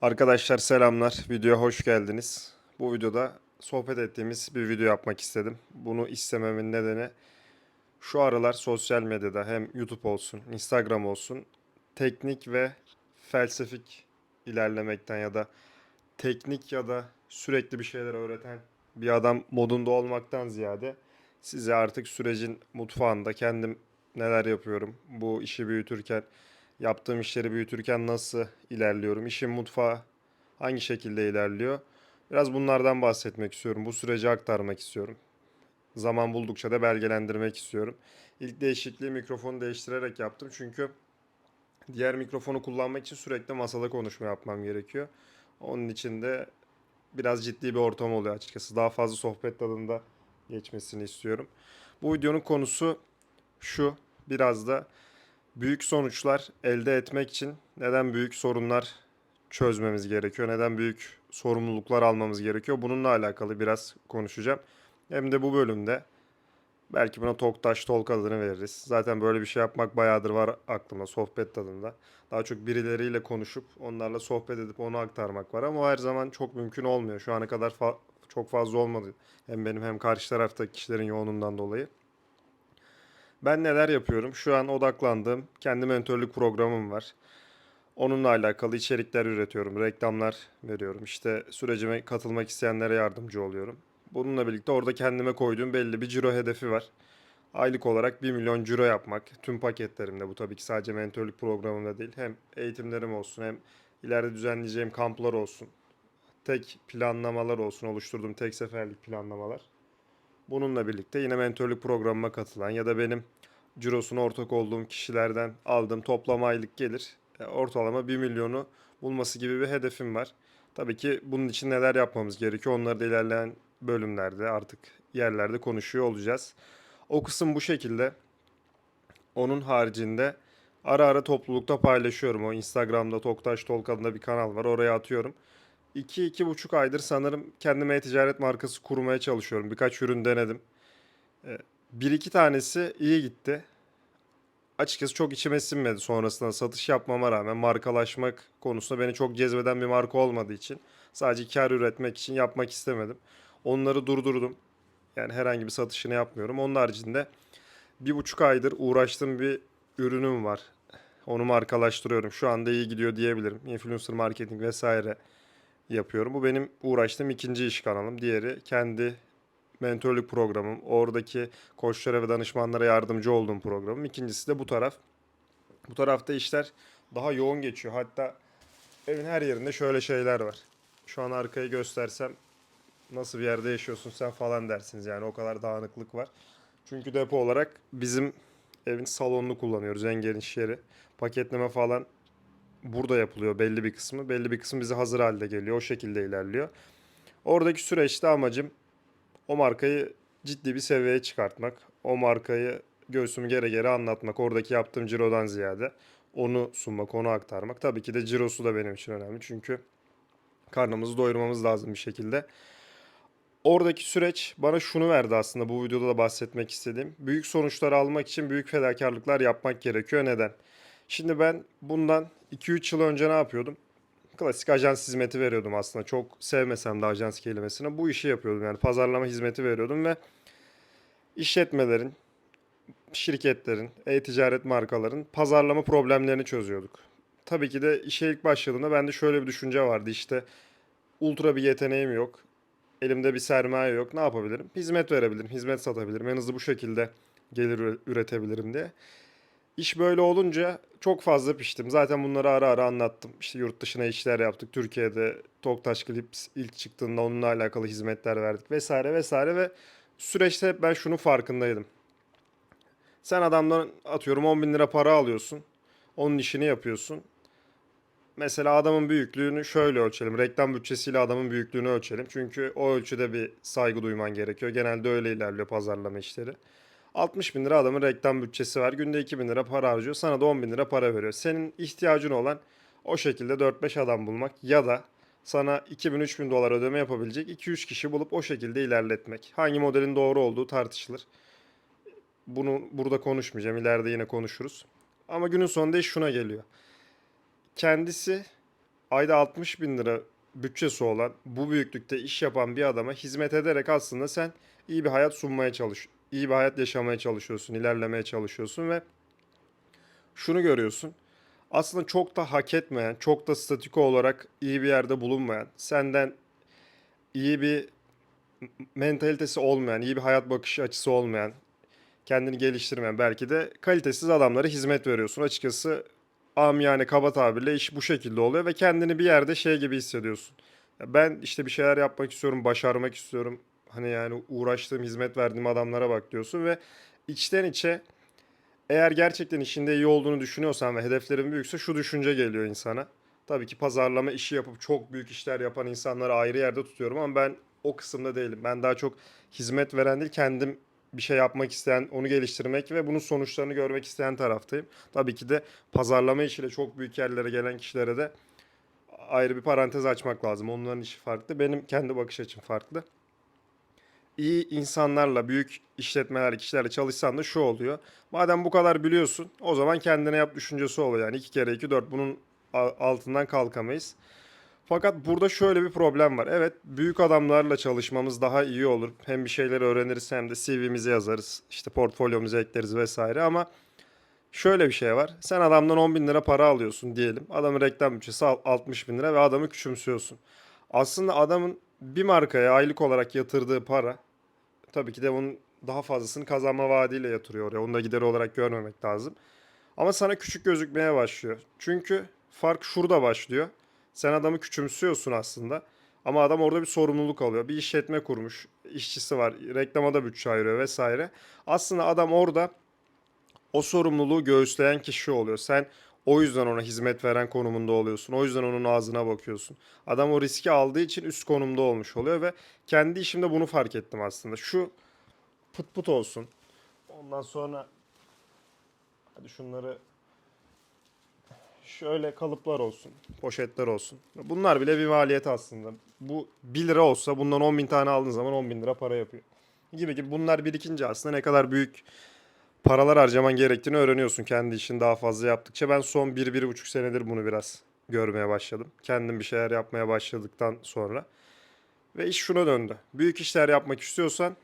Arkadaşlar selamlar. Videoya hoş geldiniz. Bu videoda sohbet ettiğimiz bir video yapmak istedim. Bunu istememin nedeni şu aralar sosyal medyada hem YouTube olsun, Instagram olsun teknik ve felsefik ilerlemekten ya da teknik ya da sürekli bir şeyler öğreten bir adam modunda olmaktan ziyade size artık sürecin mutfağında kendim neler yapıyorum, bu işi büyütürken, yaptığım işleri büyütürken nasıl ilerliyorum, işin mutfağı hangi şekilde ilerliyor, biraz bunlardan bahsetmek istiyorum, bu süreci aktarmak istiyorum. Zaman buldukça da belgelendirmek istiyorum. İlk değişikliği mikrofonu değiştirerek yaptım çünkü diğer mikrofonu kullanmak için sürekli masada konuşma yapmam gerekiyor. Onun için de biraz ciddi bir ortam oluyor açıkçası. Daha fazla sohbet tadında geçmesini istiyorum. Bu videonun konusu şu. Biraz da büyük sonuçlar elde etmek için neden büyük sorunlar çözmemiz gerekiyor? Neden büyük sorumluluklar almamız gerekiyor? Bununla alakalı biraz konuşacağım. Hem de bu bölümde belki buna Toktaş Tolk adını veririz. Zaten böyle bir şey yapmak bayağıdır var aklımda sohbet tadında. Daha çok birileriyle konuşup onlarla sohbet edip onu aktarmak var ama her zaman çok mümkün olmuyor. Şu ana kadar fa- çok fazla olmadı. Hem benim hem karşı taraftaki kişilerin yoğunluğundan dolayı. Ben neler yapıyorum? Şu an odaklandığım kendi mentörlük programım var. Onunla alakalı içerikler üretiyorum, reklamlar veriyorum. İşte sürecime katılmak isteyenlere yardımcı oluyorum. Bununla birlikte orada kendime koyduğum belli bir ciro hedefi var. Aylık olarak 1 milyon ciro yapmak tüm paketlerimde bu tabii ki sadece mentörlük programımda değil. Hem eğitimlerim olsun hem ileride düzenleyeceğim kamplar olsun. Tek planlamalar olsun oluşturduğum tek seferlik planlamalar. Bununla birlikte yine mentörlük programıma katılan ya da benim cirosuna ortak olduğum kişilerden aldığım toplam aylık gelir e, ortalama 1 milyonu bulması gibi bir hedefim var. Tabii ki bunun için neler yapmamız gerekiyor onları da ilerleyen bölümlerde artık yerlerde konuşuyor olacağız. O kısım bu şekilde. Onun haricinde ara ara toplulukta paylaşıyorum. O Instagram'da Toktaş Tolk bir kanal var. Oraya atıyorum. 2-2,5 aydır sanırım kendime e-ticaret markası kurmaya çalışıyorum. Birkaç ürün denedim. Bir iki tanesi iyi gitti. Açıkçası çok içime sinmedi sonrasında satış yapmama rağmen markalaşmak konusunda beni çok cezbeden bir marka olmadığı için sadece kar üretmek için yapmak istemedim. Onları durdurdum. Yani herhangi bir satışını yapmıyorum. Onun haricinde bir buçuk aydır uğraştığım bir ürünüm var. Onu markalaştırıyorum. Şu anda iyi gidiyor diyebilirim. Influencer marketing vesaire yapıyorum. Bu benim uğraştığım ikinci iş kanalım. Diğeri kendi mentörlük programım. Oradaki koçlara ve danışmanlara yardımcı olduğum programım. İkincisi de bu taraf. Bu tarafta işler daha yoğun geçiyor. Hatta evin her yerinde şöyle şeyler var. Şu an arkayı göstersem nasıl bir yerde yaşıyorsun sen falan dersiniz yani o kadar dağınıklık var. Çünkü depo olarak bizim evin salonunu kullanıyoruz en geniş yeri. Paketleme falan burada yapılıyor belli bir kısmı. Belli bir kısmı bize hazır halde geliyor. O şekilde ilerliyor. Oradaki süreçte amacım o markayı ciddi bir seviyeye çıkartmak. O markayı göğsümü gere gere anlatmak. Oradaki yaptığım cirodan ziyade onu sunmak, onu aktarmak. Tabii ki de cirosu da benim için önemli. Çünkü karnımızı doyurmamız lazım bir şekilde. Oradaki süreç bana şunu verdi aslında bu videoda da bahsetmek istediğim. Büyük sonuçlar almak için büyük fedakarlıklar yapmak gerekiyor. Neden? Şimdi ben bundan 2-3 yıl önce ne yapıyordum? Klasik ajans hizmeti veriyordum aslında. Çok sevmesem de ajans kelimesini. Bu işi yapıyordum yani pazarlama hizmeti veriyordum ve işletmelerin, şirketlerin, e-ticaret markaların pazarlama problemlerini çözüyorduk. Tabii ki de işe ilk başladığımda bende şöyle bir düşünce vardı işte ultra bir yeteneğim yok. Elimde bir sermaye yok. Ne yapabilirim? Hizmet verebilirim, hizmet satabilirim. En hızlı bu şekilde gelir üre- üretebilirim diye. İş böyle olunca çok fazla piştim. Zaten bunları ara ara anlattım. İşte yurt dışına işler yaptık. Türkiye'de Toktaş Clips ilk çıktığında onunla alakalı hizmetler verdik vesaire vesaire ve süreçte ben şunun farkındaydım. Sen adamdan atıyorum 10 bin lira para alıyorsun. Onun işini yapıyorsun. Mesela adamın büyüklüğünü şöyle ölçelim. Reklam bütçesiyle adamın büyüklüğünü ölçelim. Çünkü o ölçüde bir saygı duyman gerekiyor. Genelde öyle ilerliyor pazarlama işleri. 60 bin lira adamın reklam bütçesi var. Günde 2 bin lira para harcıyor. Sana da 10 bin lira para veriyor. Senin ihtiyacın olan o şekilde 4-5 adam bulmak ya da sana 2000-3000 dolar ödeme yapabilecek 2-3 kişi bulup o şekilde ilerletmek. Hangi modelin doğru olduğu tartışılır. Bunu burada konuşmayacağım. İleride yine konuşuruz. Ama günün sonunda iş şuna geliyor. Kendisi ayda 60 bin lira bütçesi olan, bu büyüklükte iş yapan bir adama hizmet ederek aslında sen iyi bir hayat sunmaya çalış, iyi bir hayat yaşamaya çalışıyorsun, ilerlemeye çalışıyorsun ve şunu görüyorsun. Aslında çok da hak etmeyen, çok da statiko olarak iyi bir yerde bulunmayan, senden iyi bir mentalitesi olmayan, iyi bir hayat bakış açısı olmayan, kendini geliştirmeyen belki de kalitesiz adamlara hizmet veriyorsun. Açıkçası amiyane kaba tabirle iş bu şekilde oluyor ve kendini bir yerde şey gibi hissediyorsun. Ben işte bir şeyler yapmak istiyorum, başarmak istiyorum. Hani yani uğraştığım, hizmet verdiğim adamlara bak diyorsun ve içten içe eğer gerçekten işinde iyi olduğunu düşünüyorsan ve hedeflerin büyükse şu düşünce geliyor insana. Tabii ki pazarlama işi yapıp çok büyük işler yapan insanları ayrı yerde tutuyorum ama ben o kısımda değilim. Ben daha çok hizmet veren değil, kendim bir şey yapmak isteyen, onu geliştirmek ve bunun sonuçlarını görmek isteyen taraftayım. Tabii ki de pazarlama işiyle çok büyük yerlere gelen kişilere de ayrı bir parantez açmak lazım. Onların işi farklı, benim kendi bakış açım farklı. İyi insanlarla, büyük işletmelerle, kişilerle çalışsan da şu oluyor. Madem bu kadar biliyorsun, o zaman kendine yap düşüncesi oluyor. Yani iki kere iki dört bunun a- altından kalkamayız. Fakat burada şöyle bir problem var. Evet, büyük adamlarla çalışmamız daha iyi olur. Hem bir şeyleri öğreniriz hem de CV'mizi yazarız. işte portfolyomuza ekleriz vesaire ama şöyle bir şey var. Sen adamdan 10 bin lira para alıyorsun diyelim. Adamın reklam bütçesi al- 60 bin lira ve adamı küçümsüyorsun. Aslında adamın bir markaya aylık olarak yatırdığı para tabii ki de onun daha fazlasını kazanma vaadiyle yatırıyor oraya. Onu da gideri olarak görmemek lazım. Ama sana küçük gözükmeye başlıyor. Çünkü fark şurada başlıyor. Sen adamı küçümsüyorsun aslında. Ama adam orada bir sorumluluk alıyor. Bir işletme kurmuş. işçisi var. Reklama da bütçe ayırıyor vesaire. Aslında adam orada o sorumluluğu göğüsleyen kişi oluyor. Sen o yüzden ona hizmet veren konumunda oluyorsun. O yüzden onun ağzına bakıyorsun. Adam o riski aldığı için üst konumda olmuş oluyor ve kendi işimde bunu fark ettim aslında. Şu pıt pıt olsun. Ondan sonra hadi şunları şöyle kalıplar olsun, poşetler olsun. Bunlar bile bir maliyet aslında. Bu 1 lira olsa bundan 10 bin tane aldığın zaman 10 bin lira para yapıyor. Gibi gibi bunlar birikince aslında ne kadar büyük paralar harcaman gerektiğini öğreniyorsun kendi işini daha fazla yaptıkça. Ben son 1-1,5 senedir bunu biraz görmeye başladım. Kendim bir şeyler yapmaya başladıktan sonra. Ve iş şuna döndü. Büyük işler yapmak istiyorsan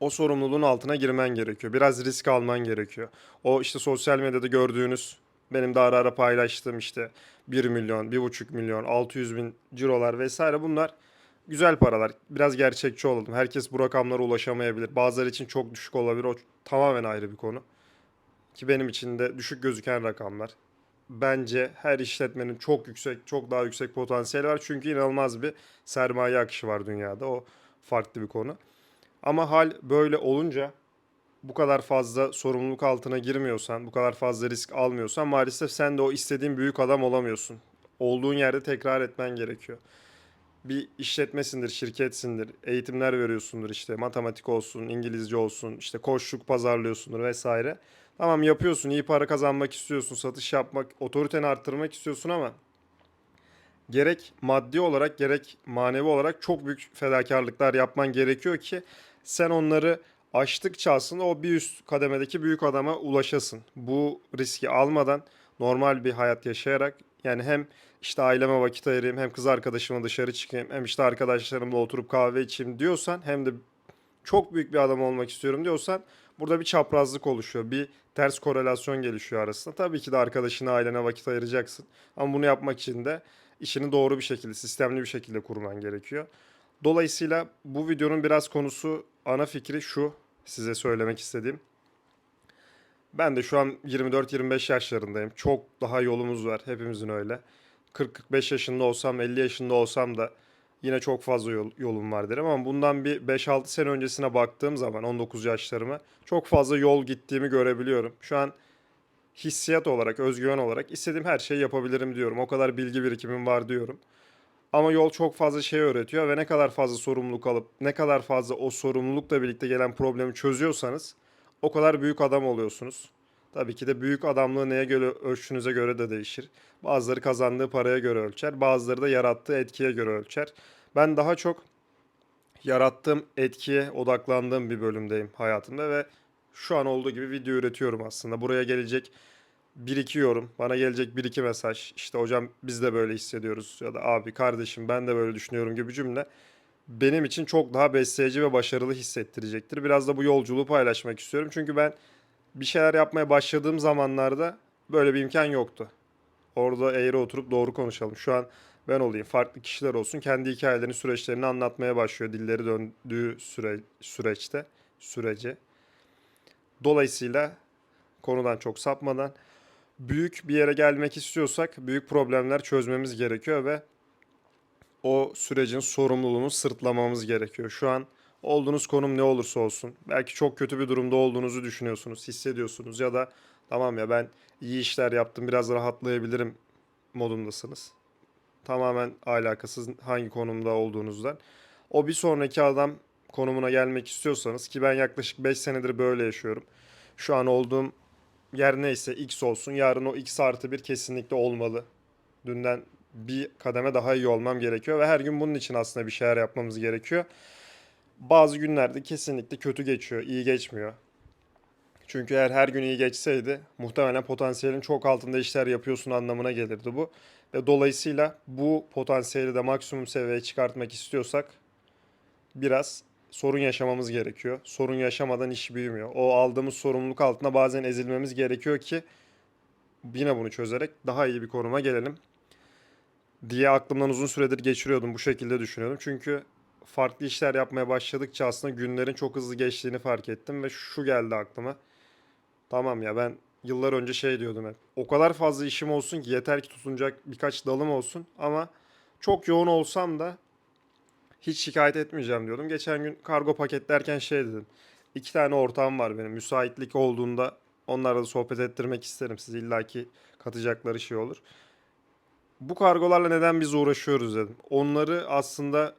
o sorumluluğun altına girmen gerekiyor. Biraz risk alman gerekiyor. O işte sosyal medyada gördüğünüz benim de ara ara paylaştığım işte 1 milyon, 1,5 milyon, 600 bin cirolar vesaire bunlar güzel paralar. Biraz gerçekçi olalım. Herkes bu rakamlara ulaşamayabilir. Bazıları için çok düşük olabilir. O tamamen ayrı bir konu. Ki benim için de düşük gözüken rakamlar. Bence her işletmenin çok yüksek, çok daha yüksek potansiyeli var. Çünkü inanılmaz bir sermaye akışı var dünyada. O farklı bir konu. Ama hal böyle olunca bu kadar fazla sorumluluk altına girmiyorsan, bu kadar fazla risk almıyorsan maalesef sen de o istediğin büyük adam olamıyorsun. Olduğun yerde tekrar etmen gerekiyor. Bir işletmesindir, şirketsindir, eğitimler veriyorsundur işte matematik olsun, İngilizce olsun, işte koçluk pazarlıyorsundur vesaire. Tamam yapıyorsun, iyi para kazanmak istiyorsun, satış yapmak, otoriteni arttırmak istiyorsun ama gerek maddi olarak gerek manevi olarak çok büyük fedakarlıklar yapman gerekiyor ki sen onları aştıkça aslında o bir üst kademedeki büyük adama ulaşasın. Bu riski almadan normal bir hayat yaşayarak yani hem işte aileme vakit ayırayım hem kız arkadaşımla dışarı çıkayım hem işte arkadaşlarımla oturup kahve içeyim diyorsan hem de çok büyük bir adam olmak istiyorum diyorsan burada bir çaprazlık oluşuyor. Bir ters korelasyon gelişiyor arasında. Tabii ki de arkadaşına, ailene vakit ayıracaksın. Ama bunu yapmak için de işini doğru bir şekilde, sistemli bir şekilde kurman gerekiyor. Dolayısıyla bu videonun biraz konusu, ana fikri şu size söylemek istediğim. Ben de şu an 24-25 yaşlarındayım. Çok daha yolumuz var. Hepimizin öyle. 40-45 yaşında olsam, 50 yaşında olsam da yine çok fazla yol, yolum var derim. Ama bundan bir 5-6 sene öncesine baktığım zaman 19 yaşlarıma çok fazla yol gittiğimi görebiliyorum. Şu an hissiyat olarak, özgüven olarak istediğim her şeyi yapabilirim diyorum. O kadar bilgi birikimim var diyorum. Ama yol çok fazla şey öğretiyor ve ne kadar fazla sorumluluk alıp ne kadar fazla o sorumlulukla birlikte gelen problemi çözüyorsanız o kadar büyük adam oluyorsunuz. Tabii ki de büyük adamlığı neye göre ölçtüğünüze göre de değişir. Bazıları kazandığı paraya göre ölçer, bazıları da yarattığı etkiye göre ölçer. Ben daha çok yarattığım etkiye odaklandığım bir bölümdeyim hayatımda ve şu an olduğu gibi video üretiyorum aslında. Buraya gelecek bir iki yorum, bana gelecek bir iki mesaj, işte hocam biz de böyle hissediyoruz ya da abi kardeşim ben de böyle düşünüyorum gibi cümle benim için çok daha besleyici ve başarılı hissettirecektir. Biraz da bu yolculuğu paylaşmak istiyorum. Çünkü ben bir şeyler yapmaya başladığım zamanlarda böyle bir imkan yoktu. Orada eğri oturup doğru konuşalım. Şu an ben olayım, farklı kişiler olsun. Kendi hikayelerini, süreçlerini anlatmaya başlıyor dilleri döndüğü süre, süreçte, sürece. Dolayısıyla konudan çok sapmadan büyük bir yere gelmek istiyorsak büyük problemler çözmemiz gerekiyor ve o sürecin sorumluluğunu sırtlamamız gerekiyor. Şu an olduğunuz konum ne olursa olsun. Belki çok kötü bir durumda olduğunuzu düşünüyorsunuz, hissediyorsunuz ya da tamam ya ben iyi işler yaptım biraz rahatlayabilirim modundasınız. Tamamen alakasız hangi konumda olduğunuzdan. O bir sonraki adam konumuna gelmek istiyorsanız ki ben yaklaşık 5 senedir böyle yaşıyorum. Şu an olduğum yer neyse X olsun yarın o X artı bir kesinlikle olmalı. Dünden bir kademe daha iyi olmam gerekiyor ve her gün bunun için aslında bir şeyler yapmamız gerekiyor. Bazı günlerde kesinlikle kötü geçiyor, iyi geçmiyor. Çünkü eğer her gün iyi geçseydi muhtemelen potansiyelin çok altında işler yapıyorsun anlamına gelirdi bu. Ve dolayısıyla bu potansiyeli de maksimum seviyeye çıkartmak istiyorsak biraz sorun yaşamamız gerekiyor. Sorun yaşamadan iş büyümüyor. O aldığımız sorumluluk altında bazen ezilmemiz gerekiyor ki yine bunu çözerek daha iyi bir konuma gelelim diye aklımdan uzun süredir geçiriyordum. Bu şekilde düşünüyordum. Çünkü farklı işler yapmaya başladıkça aslında günlerin çok hızlı geçtiğini fark ettim ve şu geldi aklıma. Tamam ya ben yıllar önce şey diyordum hep. O kadar fazla işim olsun ki yeter ki tutunacak birkaç dalım olsun ama çok yoğun olsam da hiç şikayet etmeyeceğim diyordum. Geçen gün kargo paketlerken şey dedim. İki tane ortağım var benim. Müsaitlik olduğunda onlarla da sohbet ettirmek isterim. Siz illaki katacakları şey olur bu kargolarla neden biz uğraşıyoruz dedim. Onları aslında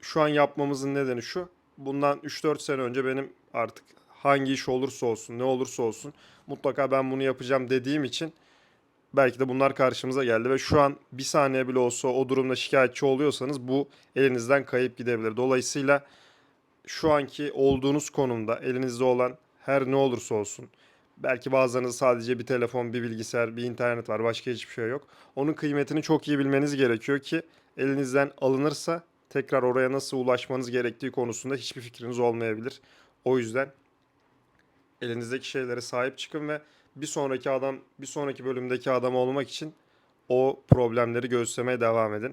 şu an yapmamızın nedeni şu. Bundan 3-4 sene önce benim artık hangi iş olursa olsun, ne olursa olsun mutlaka ben bunu yapacağım dediğim için belki de bunlar karşımıza geldi ve şu an bir saniye bile olsa o durumda şikayetçi oluyorsanız bu elinizden kayıp gidebilir. Dolayısıyla şu anki olduğunuz konumda elinizde olan her ne olursa olsun belki bazılarınız sadece bir telefon, bir bilgisayar, bir internet var. Başka hiçbir şey yok. Onun kıymetini çok iyi bilmeniz gerekiyor ki elinizden alınırsa tekrar oraya nasıl ulaşmanız gerektiği konusunda hiçbir fikriniz olmayabilir. O yüzden elinizdeki şeylere sahip çıkın ve bir sonraki adam, bir sonraki bölümdeki adam olmak için o problemleri göğüslemeye devam edin.